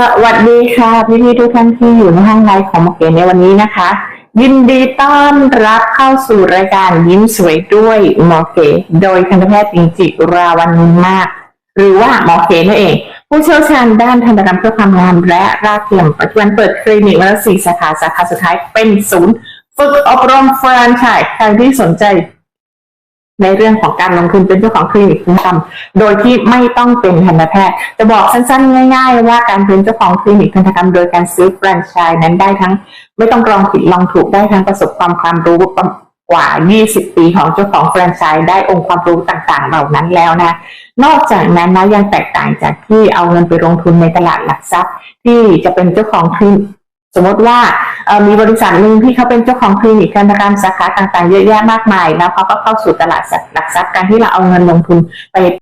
สวัสดีค่ะพี่พี่ทุกท่านที่อยู่ในห้องไลฟ์ของหมอเก๋ในวันนี้นะคะ ยินดีต้อนรับเข้าสู่รายการยิ้มสวยด้วยหมอเก๋โดยทันตแพทย์จริงจิราวันนุนมาก หรือว่าหมอเก๋นั่นเอง ผู้เชี่ยวชาญด้านทันตกรรมเพื่อความงามและรากเทียมปัจจุบันเปิดคลินิกมาแล้วสี่สาขาสาขาสุดท้ายเป็นศูนย์ ฝึกอบรมแฟรนไชส์ใครที่สนใจ ในเรื่องของการลงทุนเป็นเจ้าของคลินิกคุณธรรมโดยที่ไม่ต้องเป็นทันตแพทย์ จะบอกสั้นๆ ง่าย ๆ ว่าการเป็นเจ้าของคลินิกทันตกรรม โดยการซื้อแฟรนไชส์นั้นได้ทั้ง ไม่ต้องลองผิดลองถูกได้ทั้งประสบความความรู้กว่า 20 ปีของเจ้าของแฟรนไชส์ได้องค์ความรู้ต่างๆ เหล่านั้นแล้วนะ นอกจากนั้นนะยังแตกต่างจากที่เอาเงินไปลงทุนในตลาดหลักทรัพย์ ที่จะเป็นเจ้าของคลินิกสมมติว่า มีบริษัทหนึ่งที่เขาเป็นเจ้าของคลินิกการปรรมสาขาต่างๆเยอะแยะมากมาย แล้วเขาก็เข้าสู่ตลาดหลักทรัพย์การที่เราเอาเงินลงทุนไป